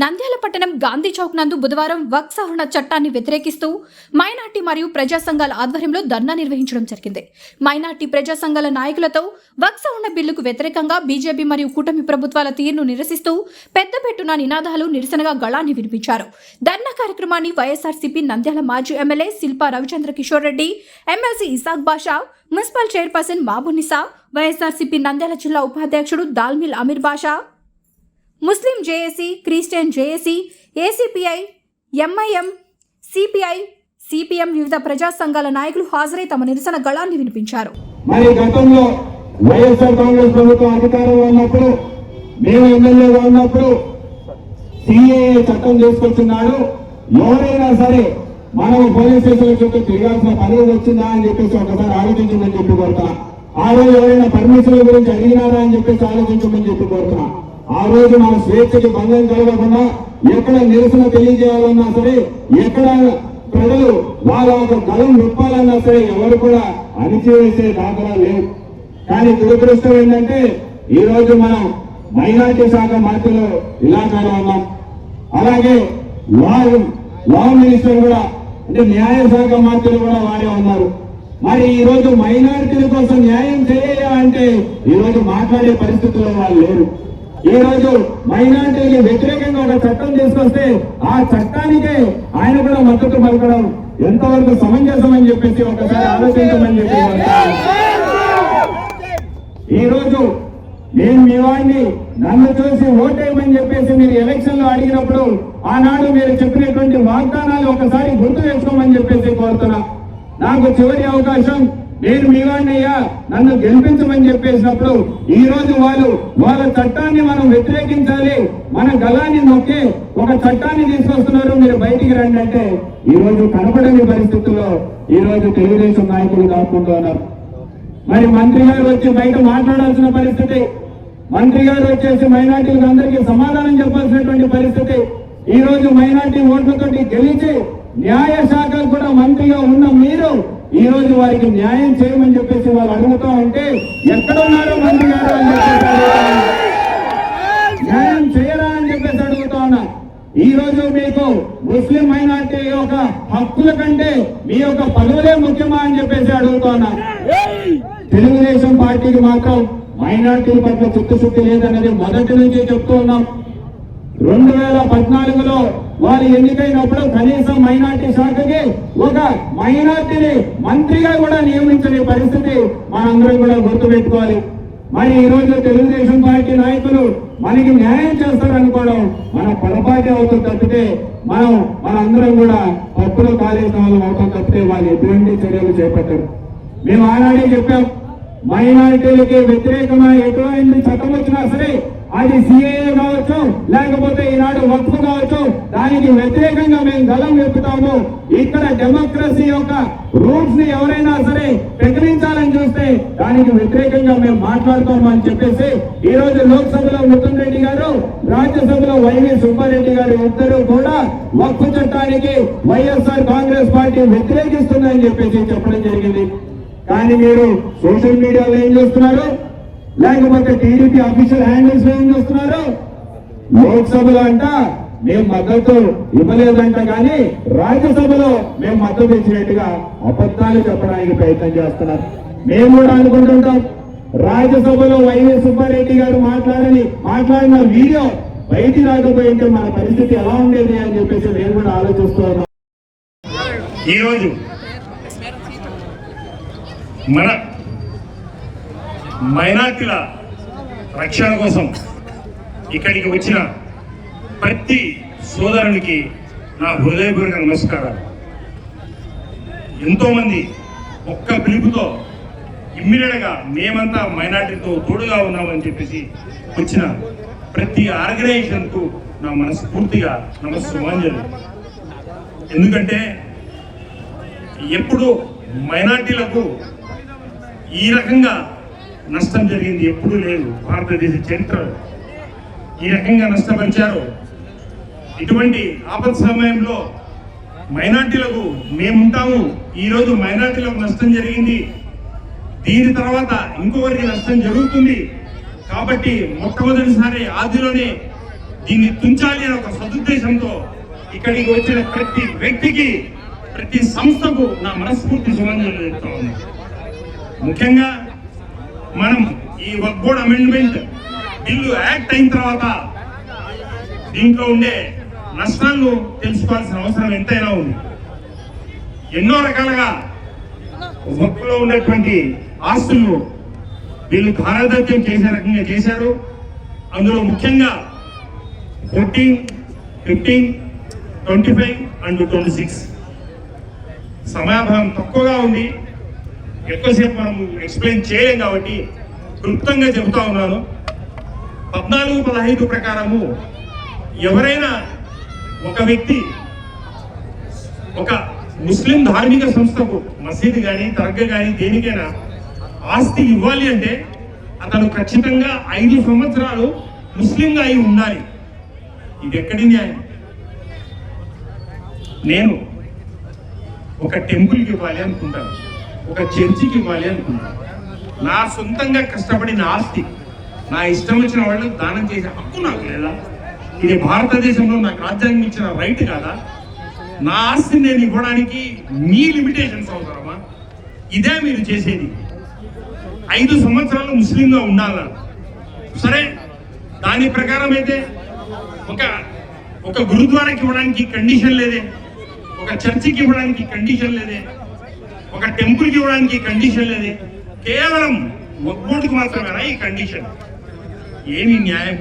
నంద్యాల పట్టణం గాంధీ చౌక్ నందు బుధవారం వక్ సవరణ చట్టాన్ని వ్యతిరేకిస్తూ మైనార్టీ మరియు ప్రజా సంఘాల ఆధ్వర్యంలో ధర్నా నిర్వహించడం జరిగింది. మైనార్టీ ప్రజా సంఘాల నాయకులతో వక్ సవరణ బిల్లుకు వ్యతిరేకంగా బీజేపీ మరియు కూటమి ప్రభుత్వాల తీరును నిరసిస్తూ పెద్దపెట్టున నినాదాలు నిరసనగా గళాన్ని వినిపించారు. ధర్నా కార్యక్రమాన్ని వైఎస్ఆర్సీపీ నంద్యాల మాజీ MLA Shilpa Ravichandra Kishore Reddy MLC Isaq Basha municipal chairperson Mabunisa YSRCP Nandyal జిల్లా ఉపాధ్యక్షుడు దాల్మిల్ అమీర్ బాషా ముస్లిం JAC Christian JAC ACPI MIM CPI CPM వివిధ ప్రజా సంఘాల నాయకులు హాజరై తమ నిరసన గళాన్ని వినిపించారు. మరి గతంలో వైఎస్ఆర్ కాంగ్రెస్ ప్రభుత్వం అధికారంలో ఉన్నప్పుడు మేము ఎమ్మెల్యేగా ఉన్నప్పుడు సిఏఏ చట్టం తీసుకొచ్చున్నాడు ఎవరైనా సరే మనం పోలీస్ స్టేషన్ చుట్టూ తిరగాల్సిన పని వచ్చిందా అని చెప్పేసి ఒకసారి ఆలోచించమని చెప్పి కోరుతా ఆ రోజు ఎవరైనా పర్మిషన్ల గురించి అడిగినారా అని చెప్పేసి ఆలోచించమని చెప్పి కోరుతున్నా. ఆ రోజు మన స్వేచ్ఛకి భంగం కలగకుండా ఎక్కడ నిరసన తెలియజేయాలన్నా సరే ఎక్కడ ప్రజలు వాళ్ళ ఒక గలం నొప్పాలన్నా సరే ఎవరు కూడా అణిచివేసే దాఖలా లేవు. కానీ దురదృష్టం ఏంటంటే ఈ రోజు మనం మైనార్టీ శాఖ మంత్రులు ఇలాకాలో ఉన్నాం. అలాగే లా లా మినిస్టర్ కూడా అంటే న్యాయ శాఖ మంత్రులు కూడా వారే ఉన్నారు. మరి ఈ రోజు మైనారిటీల కోసం న్యాయం చేయాలి అంటే ఈ రోజు మాట్లాడే పరిస్థితుల్లో వాళ్ళు లేరు. ఈ రోజు మైనారిటీకి వ్యతిరేకంగా ఒక చట్టం తీసుకొస్తే ఆ చట్టానికే ఆయన కూడా మద్దతు పలకడం ఎంతవరకు సమంజసం అని చెప్పేసి ఒకసారి ఆలోచించమని చెప్పి ఈ రోజు నేను మీ వాడిని నన్ను చూసి ఓటేయమని చెప్పేసి మీరు ఎలక్షన్లో అడిగినప్పుడు ఆనాడు మీరు చెప్పినటువంటి వాగ్దానాలు ఒకసారి గుర్తు చేసుకోమని చెప్పేసి కోరుతున్నా. నాకు చివరి అవకాశం నేను మీ నన్ను గెలిపించమని చెప్పేసినప్పుడు ఈ రోజు వాళ్ళు వాళ్ళ చట్టాన్ని మనం వ్యతిరేకించాలి మన గలాన్ని నొక్కి ఒక చట్టాన్ని తీసుకొస్తున్నారు మీరు బయటికి రండి అంటే ఈ రోజు కనపడని పరిస్థితుల్లో ఈ రోజు తెలుగుదేశం నాయకులు కాకుంటున్నారు మరి మంత్రి గారు వచ్చి బయట మాట్లాడాల్సిన పరిస్థితి మంత్రి గారు వచ్చేసి మైనార్టీలకు అందరికీ సమాధానం చెప్పాల్సినటువంటి పరిస్థితి ఈ రోజు మైనార్టీ ఓట్లతోటి గెలిచి న్యాయ శాఖలు కూడా మంత్రిగా ఉన్న మీరు ఈ రోజు వారికి న్యాయం చేయమని చెప్పేసి వాళ్ళు అడుగుతా ఉంటే ఎక్కడ ఉన్నారో మంత్రి గారు అని చెప్పేసి న్యాయం చేయరా అని చెప్పేసి అడుగుతా ఉన్నా ఈ రోజు మీకు ముస్లిం మైనార్టీ యొక్క హక్కుల కంటే మీ యొక్క పదవులే ముఖ్యమా అని చెప్పేసి అడుగుతా ఉన్నా తెలుగుదేశం పార్టీకి మాత్రం మైనార్టీల పట్ల చిత్తశుద్ధి లేదన్నది మొదటి నుంచి చెప్తూ ఉన్నాం. రెండు వేల పద్నాలుగులో వారు ఎన్నికైనప్పుడు కనీసం మైనార్టీ శాఖకి ఒక మైనార్టీని మంత్రిగా కూడా నియమించని పరిస్థితి మనందరం కూడా గుర్తుపెట్టుకోవాలి. మరి ఈ రోజు తెలుగుదేశం పార్టీ నాయకులు మనకి న్యాయం చేస్తారనుకోవడం మన పొరపాటే అవుతుంది తప్పితే మనం మనందరం కూడా తప్పులు కాలేసిన వాళ్ళం అవుతాం తప్పితే వాళ్ళు ఎటువంటి చర్యలు చేపట్టారు. మేము ఆనాడే చెప్పాం మైనారిటీలకి వ్యతిరేకమైన ఎటువంటి చట్టం వచ్చినా సరే అది సిఏఏ కావచ్చు లేకపోతే ఈనాడు వక్ఫ్ కావచ్చు. దానికి వ్యతిరేకంగా మేము గలం వెప్పుతాము. ఇక్కడ డెమోక్రసీ యొక్క రూల్స్ని ఎవరైనా సరే ప్రకటించాలని చూస్తే దానికి వ్యతిరేకంగా మేము మాట్లాడుతాము అని చెప్పేసి ఈ రోజు లోక్సభలో మిథున్ రెడ్డి గారు రాజ్యసభలో వైవి సుబ్బారెడ్డి గారు ఇద్దరు కూడా వక్ఫ్ చట్టానికి వైఎస్ఆర్ కాంగ్రెస్ పార్టీ వ్యతిరేకిస్తుందని చెప్పేసి చెప్పడం జరిగింది. కానీ మీరు సోషల్ మీడియాలో ఏం చేస్తున్నారు? లేకపోతే టీడీపీ అఫీషియల్ హ్యాండిల్స్లో ఏం చేస్తున్నారు? లోక్సభలో అంట మేము మద్దతు ఇవ్వలేదంట కానీ రాజ్యసభలో మేము మద్దతు ఇచ్చినట్టుగా అబద్ధాలు చెప్పడానికి ప్రయత్నం చేస్తున్నారు. మేము కూడా అనుకుంటుంటాం. రాజ్యసభలో వైఎస్ సుబ్బారెడ్డి గారు మాట్లాడని మాట్లాడిన వీడియో బయటి రాకపోయింటే మన పరిస్థితి ఎలా ఉండేది అని చెప్పేసి మేము కూడా ఆలోచిస్తూ ఉన్నాం. ఈరోజు మన మైనార్టీల రక్షణ కోసం ఇక్కడికి వచ్చిన ప్రతి సోదరునికి నా హృదయపూర్వక నమస్కారాలు. ఎంతోమంది ఒక్క పిలుపుతో ఇమ్మీడియట్గా మేమంతా మైనార్టీతో తోడుగా ఉన్నామని చెప్పేసి వచ్చిన ప్రతి ఆర్గనైజేషన్కు నా మనస్ఫూర్తిగా నమస్సుమాంజలి. ఎందుకంటే ఎప్పుడు మైనార్టీలకు ఈ రకంగా నష్టం జరిగింది ఎప్పుడూ లేదు. భారతదేశ చరిత్ర ఈ రకంగా నష్టపరిచారు. ఇటువంటి ఆపద సమయంలో మైనార్టీలకు మేముంటాము. ఈరోజు మైనార్టీలకు నష్టం జరిగింది. దీని తర్వాత ఇంకొకరికి నష్టం జరుగుతుంది. కాబట్టి మొట్టమొదటిసారి ఆదిలోనే దీన్ని తుంచాలి అనే ఒక సదుద్దేశంతో ఇక్కడికి వచ్చిన ప్రతి వ్యక్తికి ప్రతి సంస్థకు నా మనస్ఫూర్తి సుమంజలు చెప్తా ఉన్నాను. ముఖ్యంగా మనం ఈ వక్ బోర్డ్ అమెండ్మెంట్ బిల్లు యాక్ట్ అయిన తర్వాత దీంట్లో ఉండే నష్టాలను తెలుసుకోవాల్సిన అవసరం ఎంతైనా ఉంది. ఎన్నో రకాలుగా వక్కులో ఉన్నటువంటి ఆస్తులను వీళ్ళు ధారాదత్యం చేసే రకంగా చేశారు. అందులో ముఖ్యంగా fourteen fifteen twenty five and twenty six. సమయాభావం తక్కువగా ఉంది. ఎక్కువసేపు మనం ఎక్స్ప్లెయిన్ చేయలేం కాబట్టి క్లుప్తంగా చెబుతా ఉన్నాను. పద్నాలుగు పదహైదు ప్రకారము ఎవరైనా ఒక వ్యక్తి ఒక ముస్లిం ధార్మిక సంస్థకు మసీదు కానీ దర్గా కానీ దేనికైనా ఆస్తి ఇవ్వాలి అంటే అతను ఖచ్చితంగా ఐదు సంవత్సరాలు ముస్లింగా అయి ఉండాలి. ఇది ఎక్కడి న్యాయం? నేను ఒక టెంపుల్కి ఇవ్వాలి అనుకుంటాను. ఒక చర్చికి ఇవ్వాలి అనుకున్నాను. నా సొంతంగా కష్టపడిన ఆస్తి నా ఇష్టం వచ్చిన వాళ్ళకి దానం చేసే హక్కు నాకు లేదా? ఇది భారతదేశంలో నాకు రాజ్యాంగం ఇచ్చిన రైట్ కాదా? నా ఆస్తిని నేను ఇవ్వడానికి మీ లిమిటేషన్స్ అవసరమా ఇదే మీరు చేసేది. ఐదు సంవత్సరాలు ముస్లింగా ఉండాలా? సరే దాని ప్రకారం అయితే ఒక ఒక గురుద్వారాకి ఇవ్వడానికి కండిషన్ లేదే. ఒక చర్చికి ఇవ్వడానికి కండిషన్ లేదే. ఒక టెంపుల్ ఇవ్వడానికి కండిషన్ లేదు. కేవలం ఒక్కోటికి మాత్రమేనా ఈ కండిషన్. ఏమి న్యాయం?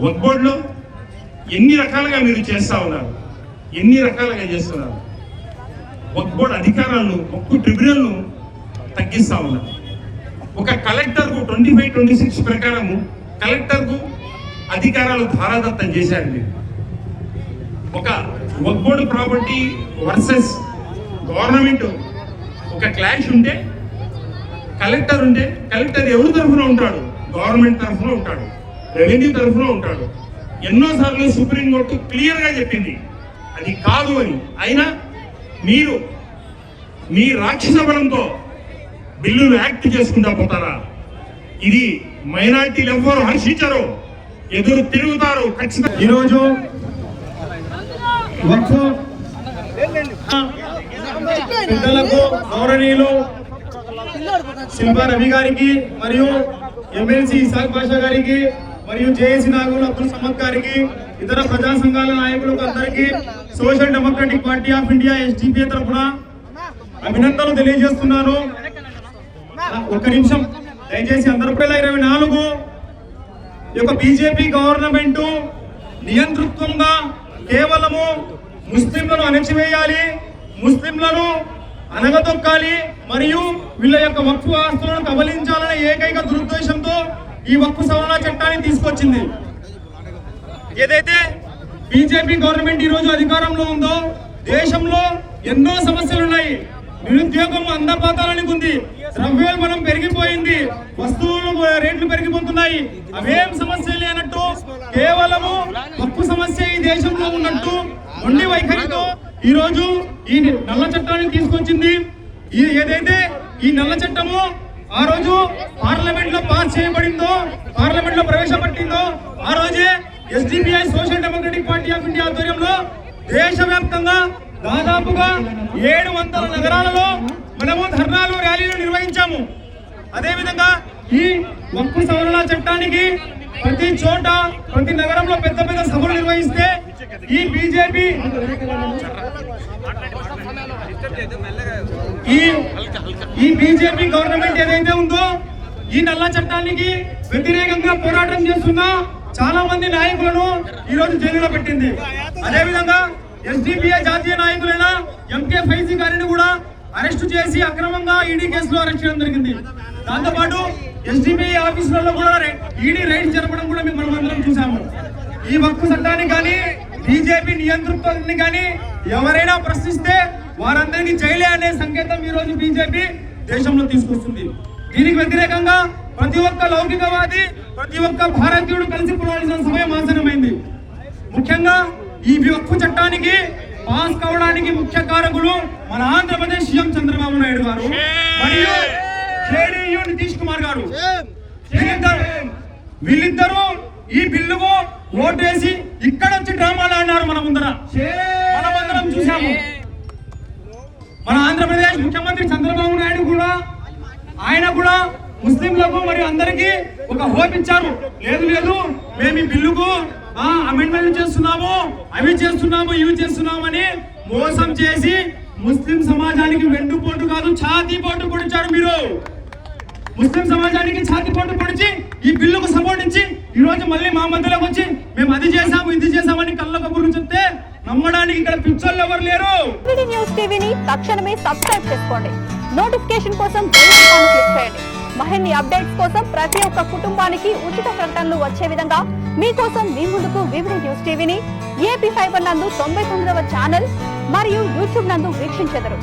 వక్బోర్డులో ఎన్ని రకాలుగా మీరు చేస్తా ఉన్నారు? ఎన్ని రకాలుగా చేస్తున్నారు? వక్బోర్డ్ అధికారాలను ఒక్కు ట్రిబ్యునల్ను తగ్గిస్తా ఉన్నారు. ఒక కలెక్టర్కు ట్వంటీ ఫైవ్ ట్వంటీ సిక్స్ ప్రకారము కలెక్టర్కు అధికారాలు ధారాదత్తం చేశారు మీరు. ఒక వక్బోర్డ్ ప్రాపర్టీ వర్సెస్ గవర్నమెంట్ ఒక క్లాష్ ఉంటే కలెక్టర్ ఉంటే కలెక్టర్ ఎవరి తరఫున ఉంటాడు? గవర్నమెంట్ తరఫున ఉంటాడు. రెవెన్యూ తరఫున ఉంటాడు. ఎన్నోసార్లు సుప్రీంకోర్టు క్లియర్గా చెప్పింది. అది కాదు అని. అయినా మీరు మీ రాక్షస బలంతో బిల్లులు యాక్ట్ చేసుకుంటా పోతారా? ఇది మైనార్టీలు ఎవ్వరు హర్షించరు. ఎదురు తిరుగుతారు. ఖచ్చితంగా. ఈరోజు పెద్దలకు గౌరవనీయులు శిల్పా రవి గారికి మరియు ఎమ్మెల్సీ ఇసాక్ బాషా గారికి మరియు జేఏసీ నాయకులు అబ్దుల్ సమద్ గారికి ఇతర ప్రజా సంఘాల నాయకులకు అందరికీ social democratic party of India SDPA తరఫున అభినందనలు తెలియజేస్తున్నాను ఒక్క నిమిషం దయచేసి అందరూ వేల ఇరవై నాలుగు యొక్క బీజేపీ గవర్నమెంట్ నియంతృత్వంగా కేవలము ముస్లింలను అణచివేయాలి. ముస్లింలను అనగదొక్కాలి మరియు వీళ్ళ యొక్క వక్ఫు ఆస్తులను కబలించాలనే ఏకైక దురుద్దేశంతో ఈ వక్ఫు సవరణ చట్టాన్ని తీసుకొచ్చింది. ఏదైతే బీజేపీ గవర్నమెంట్ ఈ రోజు అధికారంలో ఉందో దేశంలో ఎన్నో సమస్యలు ఉన్నాయి నిరుద్యోగం అందపాతాలని ఉంది ద్రవ్యోల్బణం పెరిగిపోయింది. వస్తువులు రేట్లు పెరిగిపోతున్నాయి. అవేం సమస్య లేనట్టు కేవలము తప్పు సమస్య ఈ దేశంలో ఉన్నట్టు మొండి వైఖరితో ఈరోజు ఈ నల్ల చట్టాన్ని తీసుకొచ్చింది. ఈ ఏదైతే ఈ నల్ల చట్టము ఆ రోజు పార్లమెంట్లో పాస్ చేయబడిందో పార్లమెంట్లో ప్రవేశపెట్టిందో ఆ రోజే SDPI social democratic party of India ఆధ్వర్యంలో దేశవ్యాప్తంగా దాదాపుగా ఏడు వందల నగరాలలో మనము ధర్నాలు ర్యాలీలు నిర్వహించాము. అదేవిధంగా ఈ వక్ఫ్ సవరణ చట్టానికి ప్రతి చోట ప్రతి నగరంలో పెద్ద పెద్ద సభలు నిర్వహిస్తే ఈ బీజేపీ ఈ ఈ బీజేపీ గవర్నమెంట్ ఏదైతే ఉందో ఈ నల్ల చట్టానికి వ్యతిరేకంగా పోరాటం చేస్తున్న చాలా మంది నాయకులను ఈ రోజు జైలులో పెట్టింది. అదే విధంగా ఎస్డిపిఐ జాతీయ నాయకులైన ఎంకే ఫైజీ గారిని కూడా అరెస్టు చేసి అక్రమంగా ఈడీ కేసులో అరెస్ట్ చేయడం జరిగింది. దాంతోపాటు పాటు ఆఫీసులలో కూడా ఈడీ రైడ్ జరపడం కూడా మేము మనం అందరం చూసాము. ఈ హక్కు చట్టాన్ని కానీ బీజేపీ నియంతృత్వాన్ని కానీ ఎవరైనా ప్రశ్నిస్తే వారందరికీ జైలే అనే సంకేతం ఈ రోజు బీజేపీ దేశంలో తీసుకొస్తుంది. దీనికి వ్యతిరేకంగా ప్రతి ఒక్క లౌకికవాది ప్రతి ఒక్క భారతీయుడు కలిసి పోరాడాల్సిన సమయం ఆసనమైంది ముఖ్యంగా ఈ హక్కు చట్టానికి పాస్ కావడానికి ముఖ్య కారకులు మన ఆంధ్రప్రదేశ్ సీఎం చంద్రబాబు నాయుడు గారు. మరియు జేడీయూ నితీష్ కుమార్ గారు వీళ్ళిద్దరు ఈ బిల్లుకు ఓటేసి ఇక్కడ వచ్చి డ్రామాలు ఆడినారు మన ముందర. మనమందరం చూసాము మన ఆంధ్రప్రదేశ్ ముఖ్యమంత్రి చంద్రబాబు నాయుడు కూడా ఆయన కూడా ముస్లింలకు మరియు అందరికీ ఒక హోప్ ఇచ్చారు. లేదు లేదు మేము ఈ బిల్లుకు అమెండ్మెంట్ చేస్తున్నాము అవి చేస్తున్నాము ఇవి చేస్తున్నాము అని మోసం చేసి ముస్లిం సమాజానికి వెండుపోటు కాదు ఛాతీ పోటు పొడిచారు మీరు. ముస్లిం సమాజానికి ఛాతి పొట్టు పొడిచి ఈ బిల్లుకు సపోర్ట్ ఇచ్చి ఈ రోజు మళ్ళీ మా మధ్యలోకి వచ్చి మేము అది చేసాము ఇది చేసామని కళ్ళ కబుర్లు చెప్తే నమ్మడానికి ఇక్కడ పిచ్చోళ్ళు ఎవరు లేరు. న్యూస్ టీవీని తక్షణమే సబ్స్క్రైబ్ చేసుకోండి. నోటిఫికేషన్ కోసం బెల్ ఐకాన్ క్లిక్ చేయండి. మరిన్ని అప్డేట్స్ కోసం ప్రతి ఒక్క కుటుంబానికి ఉచిత ప్రకటనలు వచ్చే విధంగా మీకోసం మీ ముందుకు వివిధ న్యూస్ టీవీని ఏపీ ఫైబర్ నందు తొంభై తొమ్మిదవ ఛానల్ మరియు యూట్యూబ్ నందు వీక్షించెదరు.